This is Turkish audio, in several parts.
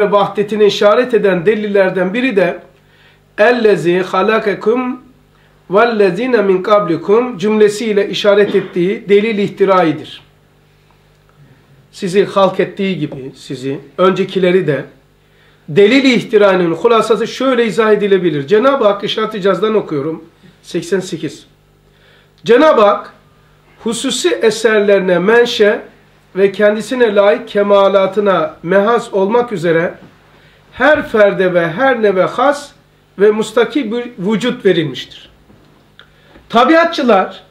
ve vahdetine işaret eden delillerden biri de ellezî halakekum vellezîne min kablikum cümlesiyle işaret ettiği delil ihtiraidir. Sizi halk ettiği gibi sizi, öncekileri de delil ihtiranın hulasası şöyle izah edilebilir. Cenab-ı Hak işaret icazdan okuyorum. 88. Cenab-ı Hak hususi eserlerine menşe ve kendisine layık kemalatına mehas olmak üzere her ferde ve her neve has ve mustakil bir vücut verilmiştir. Tabiatçılar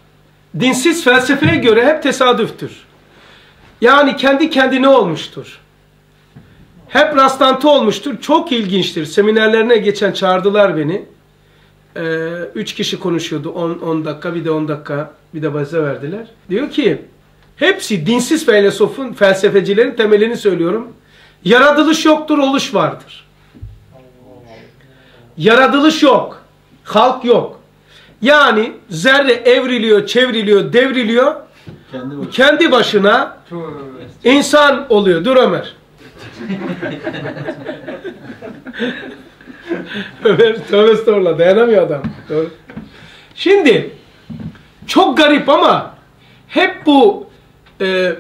dinsiz felsefeye göre hep tesadüftür. Yani kendi kendine olmuştur. Hep rastlantı olmuştur. Çok ilginçtir. Seminerlerine geçen çağırdılar beni. Ee, üç kişi konuşuyordu. 10 dakika bir de 10 dakika bir de baze verdiler. Diyor ki hepsi dinsiz filozofun, felsefecilerin temelini söylüyorum. Yaratılış yoktur, oluş vardır. Yaratılış yok. Halk yok. Yani zerre evriliyor, çevriliyor, devriliyor. Kendi başına, kendi başına insan oluyor. Dur Ömer. Ömer tövbe estağfurullah dayanamıyor adam. Doğru. Şimdi çok garip ama hep bu e,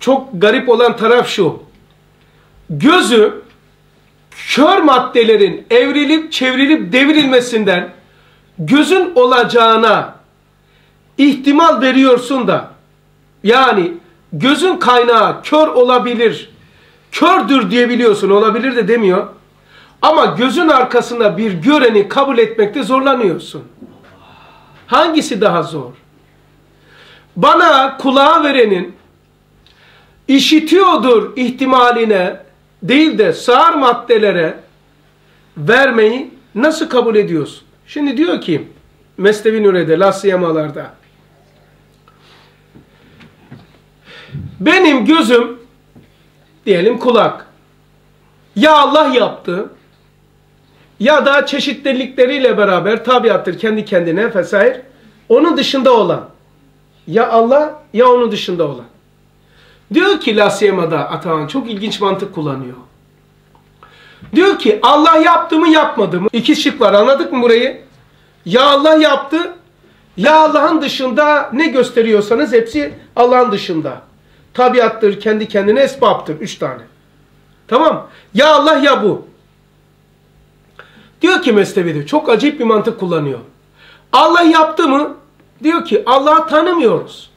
çok garip olan taraf şu. Gözü kör maddelerin evrilip çevrilip devrilmesinden gözün olacağına ihtimal veriyorsun da yani gözün kaynağı kör olabilir, kördür diyebiliyorsun olabilir de demiyor. Ama gözün arkasında bir göreni kabul etmekte zorlanıyorsun. Hangisi daha zor? Bana kulağı verenin işitiyordur ihtimaline değil de sağır maddelere vermeyi nasıl kabul ediyorsun? Şimdi diyor ki Mesnevi Nuri'de, Lasyamalarda benim gözüm diyelim kulak ya Allah yaptı ya da çeşitlilikleriyle beraber tabiattır kendi kendine vesaire onun dışında olan ya Allah ya onun dışında olan. Diyor ki Lasyema'da Atahan çok ilginç mantık kullanıyor. Diyor ki Allah yaptı mı yapmadı mı? İki şık var anladık mı burayı? Ya Allah yaptı ya Allah'ın dışında ne gösteriyorsanız hepsi Allah'ın dışında. Tabiattır, kendi kendine esbaptır. Üç tane. Tamam. Ya Allah ya bu. Diyor ki Mesnevi'de çok acayip bir mantık kullanıyor. Allah yaptı mı? Diyor ki Allah'ı tanımıyoruz.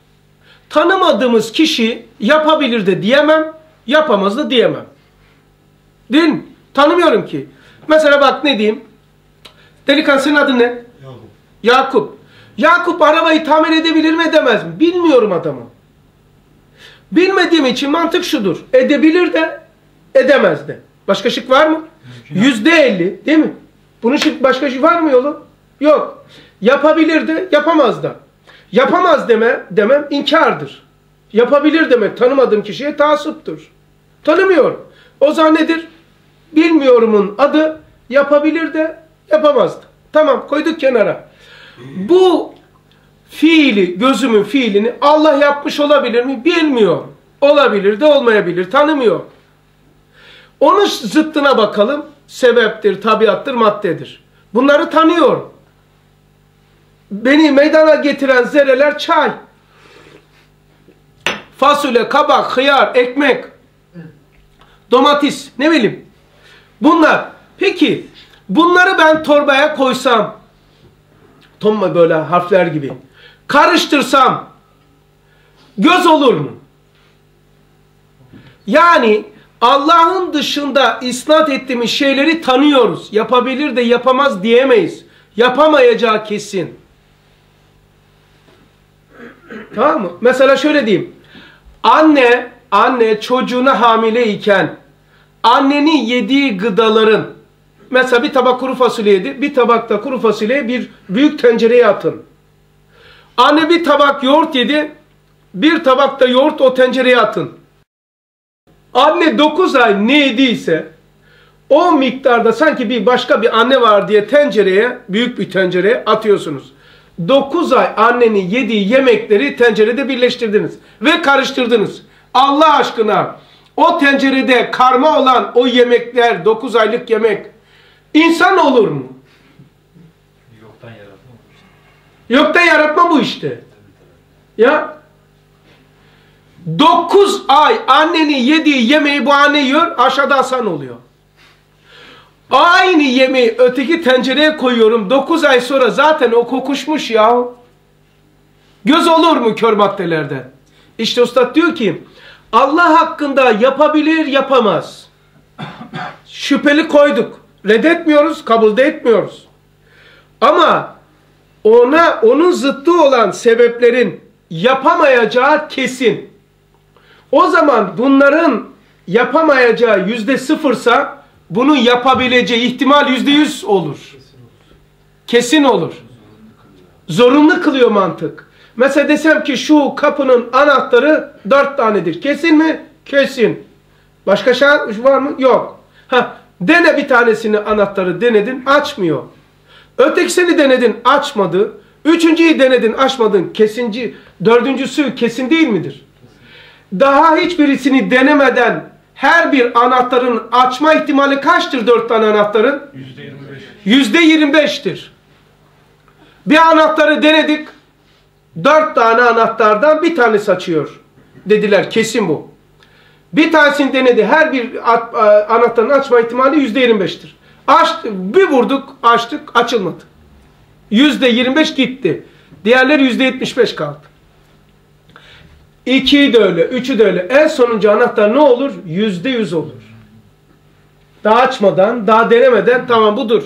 Tanımadığımız kişi yapabilir de diyemem, yapamaz da diyemem. Değil mi? Tanımıyorum ki. Mesela bak ne diyeyim? Delikanlı senin adın ne? Yakup. Yakup. Yakup arabayı tamir edebilir mi edemez mi? Bilmiyorum adamı. Bilmediğim için mantık şudur. Edebilir de edemez de. Başka şık var mı? Yüzde elli değil mi? Bunun şık başka şık var mı yolu? Yok. Yapabilir de yapamaz da. Yapamaz deme, demem inkardır. Yapabilir demek tanımadığım kişiye taasuptur. Tanımıyorum. O zaman nedir? Bilmiyorumun adı yapabilir de yapamazdı. Tamam koyduk kenara. Bu fiili, gözümün fiilini Allah yapmış olabilir mi? Bilmiyor. Olabilir de olmayabilir. Tanımıyor. Onun zıttına bakalım. Sebeptir, tabiattır, maddedir. Bunları tanıyor. Beni meydana getiren zerreler çay. Fasulye, kabak, hıyar, ekmek, domates, ne bileyim. Bunlar. Peki bunları ben torbaya koysam, tomma böyle harfler gibi, karıştırsam göz olur mu? Yani Allah'ın dışında isnat ettiğimiz şeyleri tanıyoruz. Yapabilir de yapamaz diyemeyiz. Yapamayacağı kesin. Tamam mı? Mesela şöyle diyeyim. Anne, anne çocuğuna hamile iken annenin yediği gıdaların mesela bir tabak kuru fasulye yedi. Bir tabakta kuru fasulyeyi bir büyük tencereye atın. Anne bir tabak yoğurt yedi. Bir tabakta yoğurt o tencereye atın. Anne 9 ay ne yediyse o miktarda sanki bir başka bir anne var diye tencereye, büyük bir tencereye atıyorsunuz. 9 ay annenin yediği yemekleri tencerede birleştirdiniz ve karıştırdınız. Allah aşkına o tencerede karma olan o yemekler, 9 aylık yemek insan olur mu? Yoktan yaratma bu işte. Yoktan yaratma bu işte. Ya 9 ay annenin yediği yemeği bu anne yiyor, aşağıda Hasan oluyor. Aynı yemeği öteki tencereye koyuyorum. 9 ay sonra zaten o kokuşmuş ya. Göz olur mu kör maddelerden? İşte ustad diyor ki Allah hakkında yapabilir yapamaz. Şüpheli koyduk. Reddetmiyoruz, kabul de etmiyoruz. Ama ona onun zıttı olan sebeplerin yapamayacağı kesin. O zaman bunların yapamayacağı yüzde sıfırsa bunun yapabileceği ihtimal yüzde yüz olur. Kesin olur. Zorunlu kılıyor mantık. Mesela desem ki şu kapının anahtarı dört tanedir. Kesin mi? Kesin. Başka şart var mı? Yok. Ha, dene bir tanesini anahtarı denedin açmıyor. Ötekisini denedin açmadı. Üçüncüyü denedin açmadın. Kesinci, dördüncüsü kesin değil midir? Daha hiçbirisini denemeden her bir anahtarın açma ihtimali kaçtır dört tane anahtarın? %25. Yüzde yirmi beştir. Bir anahtarı denedik. Dört tane anahtardan bir tanesi açıyor. Dediler kesin bu. Bir tanesini denedi. Her bir a- anahtarın açma ihtimali yüzde yirmi beştir. Açtı, bir vurduk, açtık, açılmadı. Yüzde yirmi beş gitti. Diğerleri yüzde yetmiş beş kaldı. İkiyi de öyle, üçü de öyle. En sonuncu anahtar ne olur? Yüzde yüz olur. Daha açmadan, daha denemeden tamam budur.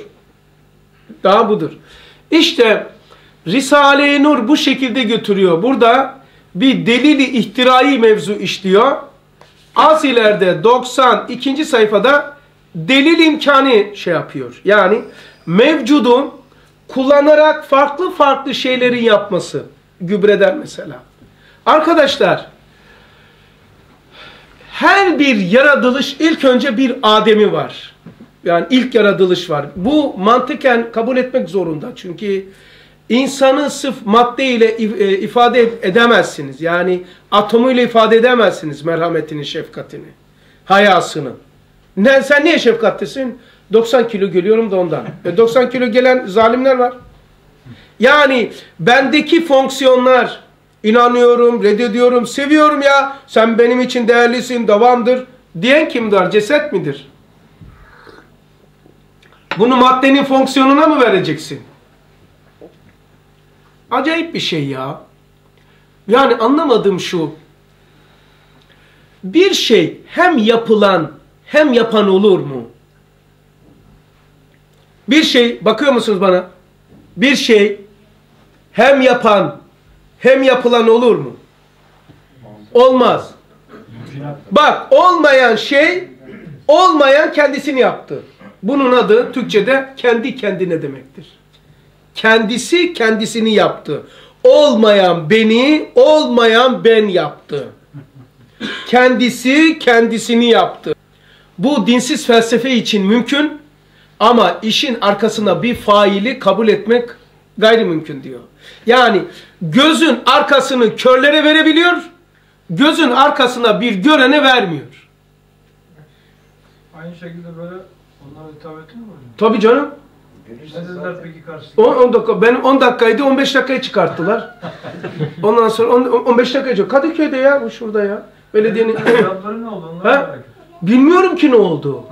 Daha budur. İşte Risale-i Nur bu şekilde götürüyor. Burada bir delili ihtirai mevzu işliyor. Az ileride 92. sayfada delil imkanı şey yapıyor. Yani mevcudun kullanarak farklı farklı şeylerin yapması. Gübreden mesela. Arkadaşlar her bir yaratılış ilk önce bir Adem'i var. Yani ilk yaratılış var. Bu mantıken kabul etmek zorunda. Çünkü insanı sırf maddeyle if- e, ifade ed- edemezsiniz. Yani atomuyla ifade edemezsiniz merhametini, şefkatini, hayasını. Ne, sen niye şefkatlisin? 90 kilo geliyorum da ondan. E, 90 kilo gelen zalimler var. Yani bendeki fonksiyonlar inanıyorum, reddediyorum, seviyorum ya. Sen benim için değerlisin, devamdır. Diyen kimdir? Ceset midir? Bunu maddenin fonksiyonuna mı vereceksin? Acayip bir şey ya. Yani anlamadığım şu. Bir şey hem yapılan hem yapan olur mu? Bir şey, bakıyor musunuz bana? Bir şey hem yapan hem yapılan olur mu? Olmaz. Bak olmayan şey olmayan kendisini yaptı. Bunun adı Türkçe'de kendi kendine demektir. Kendisi kendisini yaptı. Olmayan beni, olmayan ben yaptı. Kendisi kendisini yaptı. Bu dinsiz felsefe için mümkün ama işin arkasına bir faili kabul etmek gayrimümkün diyor. Yani gözün arkasını körlere verebiliyor, gözün arkasına bir görene vermiyor. Aynı şekilde böyle onlara hitap ettin mi? Tabii canım. Ne dediler peki karşısında? 10, 10 dakika, ben 10 dakikaydı 15 dakikaya çıkarttılar. Ondan sonra 10, 15 dakika çıkıyor. Kadıköy'de ya bu şurada ya. Belediyenin. Cevapları ne oldu? Bilmiyorum ki ne oldu.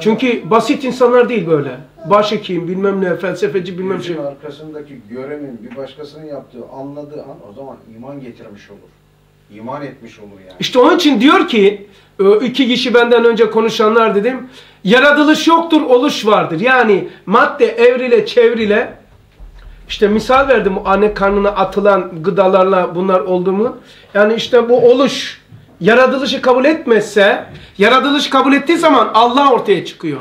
Çünkü basit insanlar değil böyle. Başhekim, bilmem ne, felsefeci, bilmem şey. Arkasındaki görenin bir başkasının yaptığı, anladığı an o zaman iman getirmiş olur. İman etmiş olur yani. İşte onun için diyor ki iki kişi benden önce konuşanlar dedim. Yaratılış yoktur, oluş vardır. Yani madde evrile çevrile işte misal verdim anne karnına atılan gıdalarla bunlar oldu mu? Yani işte bu oluş yaratılışı kabul etmezse yaratılış kabul ettiği zaman Allah ortaya çıkıyor.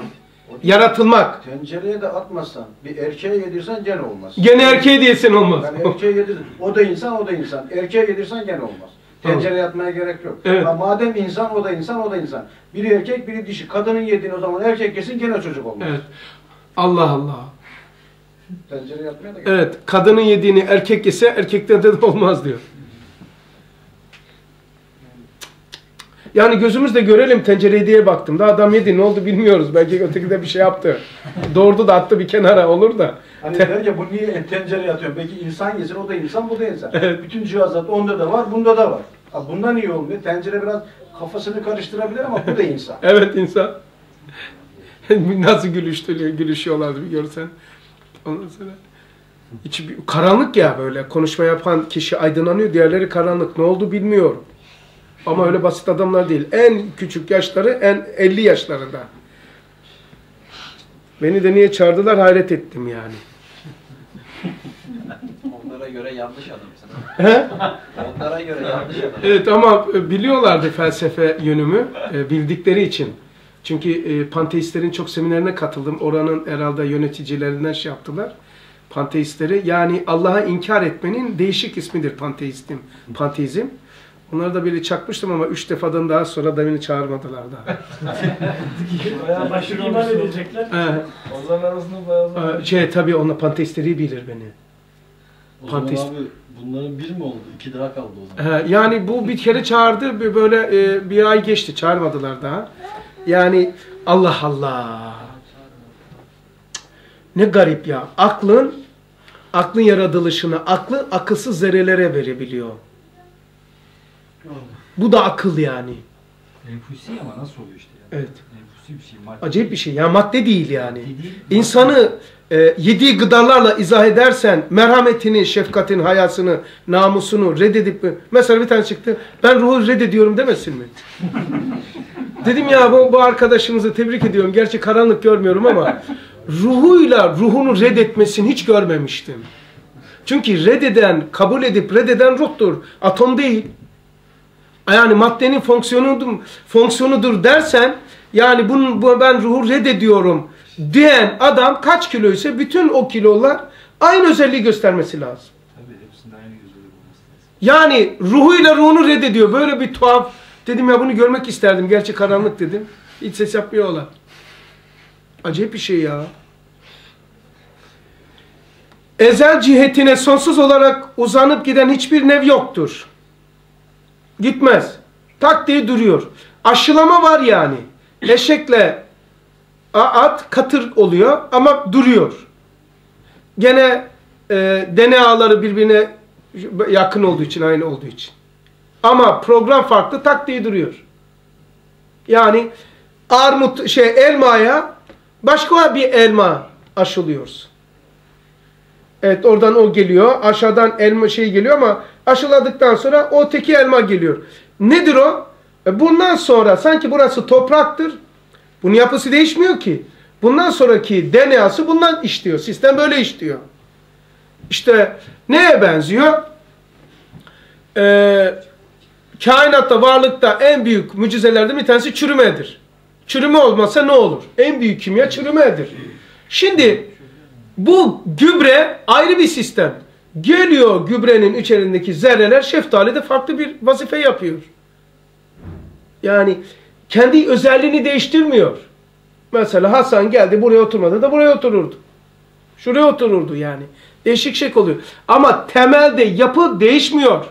Yaratılmak. Tencereye de atmazsan, bir erkeğe yedirsen gene olmaz. Gene erkeğe diyesin olmaz. Yani erkeğe yedir, o da insan, o da insan. Erkeğe yedirsen gene olmaz. Tencereye atmaya gerek yok. Evet. Ha, madem insan, o da insan, o da insan. Biri erkek, biri dişi. Kadının yediğini o zaman erkek yesin gene çocuk olmaz. Evet. Allah Allah. Tencereye atmaya da gerek Evet. Kadının yediğini erkek yese erkekten de olmaz diyor. Yani gözümüzle görelim tencereyi diye baktım. Da adam yedi ne oldu bilmiyoruz. Belki öteki de bir şey yaptı. Doğurdu da attı bir kenara olur da. Hani der ya bu niye tencereye atıyor? Belki insan yesin, o da insan, bu da insan. Bütün cihazat onda da var, bunda da var. Bundan iyi olmuyor. Tencere biraz kafasını karıştırabilir ama bu da insan. Evet insan. Nasıl gülüştürüyor, gülüşüyorlardı bir görsen. Ondan sonra içi bir- karanlık ya böyle konuşma yapan kişi aydınlanıyor, diğerleri karanlık. Ne oldu bilmiyorum. Ama öyle basit adamlar değil. En küçük yaşları en 50 yaşlarında. Beni de niye çağırdılar hayret ettim yani. Onlara göre yanlış adamsın. He? Onlara göre yanlış adam. Evet ama e, biliyorlardı felsefe yönümü e, bildikleri için. Çünkü e, panteistlerin çok seminerine katıldım. Oranın herhalde yöneticilerinden şey yaptılar. Panteistleri yani Allah'a inkar etmenin değişik ismidir panteistim. Panteizm. Onları da böyle çakmıştım ama üç defadan daha sonra da beni çağırmadılar daha. Bayağı başını iman edecekler. Ee, Onların arasında bayağı zor. e, şey tabii onlar panteistleri bilir beni. O zaman Panteist. abi bunların bir mi oldu? İki daha kaldı o zaman. Ee, yani bu bir kere çağırdı bir böyle e, bir ay geçti çağırmadılar daha. Yani Allah Allah. Ne garip ya. Aklın aklın yaratılışını aklı akılsız zerrelere verebiliyor. Bu da akıl yani. Enfusi ama nasıl oluyor işte ya? Evet. Enfusi bir şey. Madde Acayip bir şey. Ya madde değil yani. değil. İnsanı e, yediği gıdalarla izah edersen merhametini, şefkatin, hayasını, namusunu reddedip mesela bir tane çıktı ben ruhu reddediyorum demesin mi? Dedim ya bu, bu arkadaşımızı tebrik ediyorum. Gerçi karanlık görmüyorum ama ruhuyla ruhunu reddetmesini hiç görmemiştim. Çünkü reddeden, kabul edip reddeden ruhtur. Atom değil. Yani maddenin fonksiyonudur, fonksiyonudur dersen yani bunun, bu, ben ruhu reddediyorum diyen adam kaç kilo ise bütün o kilolar aynı özelliği göstermesi lazım. Tabii hepsinde aynı gözleri bulması lazım. Yani ruhuyla ruhunu reddediyor. Böyle bir tuhaf. Dedim ya bunu görmek isterdim. Gerçi karanlık dedim. Hiç ses yapmıyorlar. Acayip bir şey ya. Ezel cihetine sonsuz olarak uzanıp giden hiçbir nev yoktur. Gitmez. Tak diye duruyor. Aşılama var yani. Eşekle at katır oluyor ama duruyor. Gene e, DNA'ları birbirine yakın olduğu için, aynı olduğu için. Ama program farklı tak diye duruyor. Yani armut şey elmaya başka bir elma aşılıyoruz. Evet oradan o geliyor. Aşağıdan elma şey geliyor ama aşıladıktan sonra o teki elma geliyor. Nedir o? E bundan sonra sanki burası topraktır. Bunun yapısı değişmiyor ki. Bundan sonraki DNA'sı bundan işliyor. Sistem böyle işliyor. İşte neye benziyor? Ee, kainatta, varlıkta en büyük mucizelerden bir tanesi çürümedir. Çürüme olmasa ne olur? En büyük kimya çürümedir. Şimdi bu gübre ayrı bir sistem. Geliyor gübrenin içerisindeki zerreler şeftalide farklı bir vazife yapıyor. Yani kendi özelliğini değiştirmiyor. Mesela Hasan geldi buraya oturmadı da buraya otururdu. Şuraya otururdu yani. Değişik şey oluyor. Ama temelde yapı değişmiyor.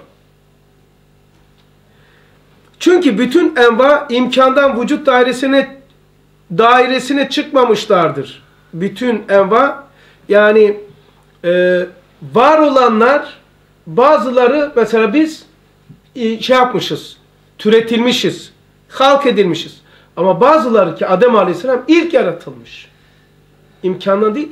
Çünkü bütün enva imkandan vücut dairesine dairesine çıkmamışlardır. Bütün enva yani e, var olanlar bazıları mesela biz e, şey yapmışız, türetilmişiz, halk edilmişiz. Ama bazıları ki Adem Aleyhisselam ilk yaratılmış. İmkandan değil,